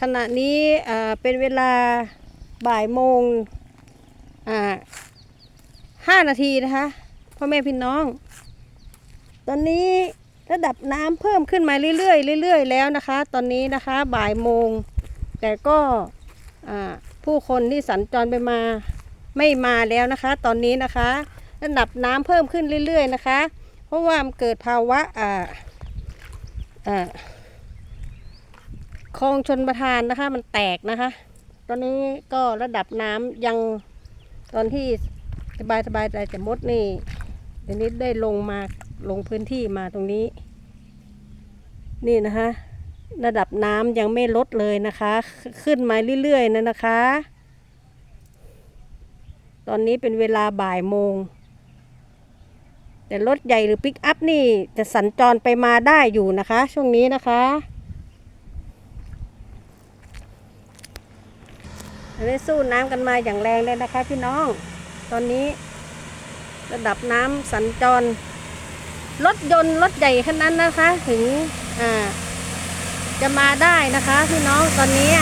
ขณะนี้เป็นเวลาบ่ายโมงห้านาทีนะคะพ่อแม่พี่น้อง ตอนนี้ระดับน้ำเพิ่มขึ้นมาเรื่อยๆเรื่อยๆแล้วนะคะ ตอนนี้นะคะบ่ายโมง แต่ก็ผู้คนที่สัญจรไปมาไม่มาแล้วนะคะ ตอนนี้นะคะ ระดับน้ำเพิ่มขึ้นเรื่อยๆนะคะ เพราะว่ามันเกิดภาวะอ่าอ่า คลองชนประทานนะคะ มันแตกนะคะ ตอนนี้ก็ระดับน้ำยังตอนที่สบายสบายใจจะมดนี่เดี๋ยวนี้ได้ลงมาลงพื้นที่มาตรงนี้ นี่นะคะ ระดับน้ำยังไม่ลดเลยนะคะ ขึ้นมาเรื่อยๆนะนะคะ ตอนนี้เป็นเวลาบ่ายโมงแต่รถใหญ่หรือปิกอัพนี่จะสัญจรไปมาได้อยู่นะคะ ช่วงนี้นะคะ ได้สู้น้ำกันมาอย่างแรงเลยนะคะ พี่น้อง ตอนนี้ ระดับน้ำสัญจร รถยนต์รถใหญ่ขนาดนั้นนะคะ ถึงอ่าจะมาได้นะคะ พี่น้องตอนนี้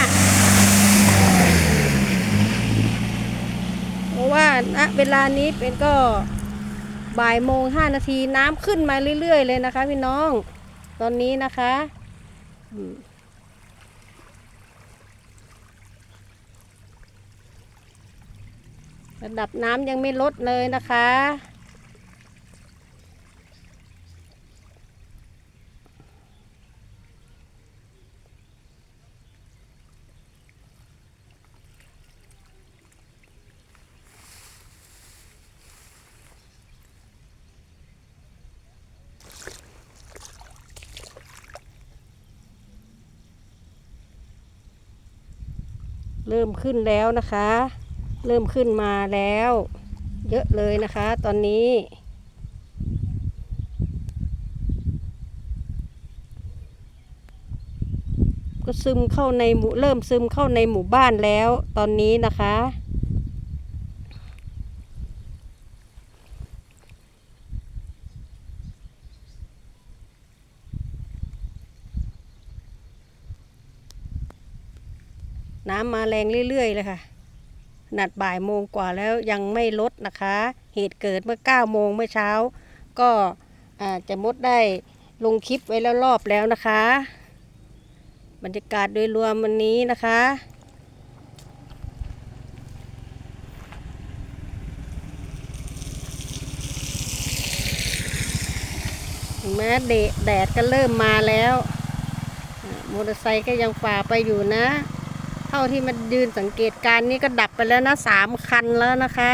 เพราะว่าณเวลานี้เป็นก็บ่ายโมงห้านาทีน้ำขึ้นมาเรื่อยๆเลยนะคะ พี่น้อง ตอนนี้นะคะอืม ระดับน้ำยังไม่ลดเลยนะคะ เริ่มขึ้นแล้วนะคะ เริ่มขึ้นมาแล้ว เยอะเลยนะคะ ตอนนี้ ก็ซึมเข้าในหมู่เริ่มซึมเข้าในหมู่บ้านแล้ว ตอนนี้นะคะน้ำมาแรงเรื่อยๆเลยค่ะ นาดบ่ายโมงกว่าแล้วยังไม่ลดนะคะ เหตุเกิดเมื่อ9โมงเมื่อเช้า ก็าจะมดได้ลงคลิปไว้แล้วรอบแล้วนะคะ บรรยากาศโดยรวมวันนี้นะคะแม้เดแดดก็เริ่มมาแล้ว มอเตอร์ไซค์ก็ยังฝ่าไปอยู่นะ เท่าที่มันยืนสังเกตการนี่ก็ดับไปแล้วนะสามคันแล้วนะคะ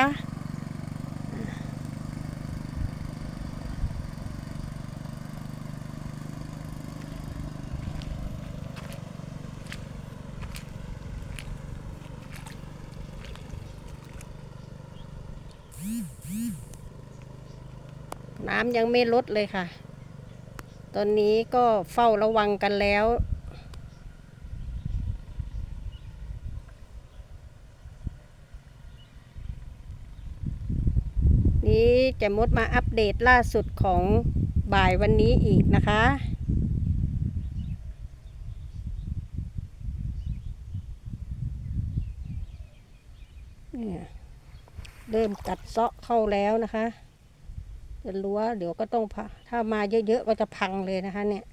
น้ำยังไม่ลดเลยค่ะ ตอนนี้ก็เฝ้าระวังกันแล้ว นี้จะมดมาอัปเดตล่าสุดของบ่ายวันนี้อีกนะคะ เนี่ยเริ่มกัดเซาะเข้าแล้วนะคะจะรั้วเดี๋ยวก็ต้องถ้ามาเยอะๆก็จะพังเลยนะคะเนี่ย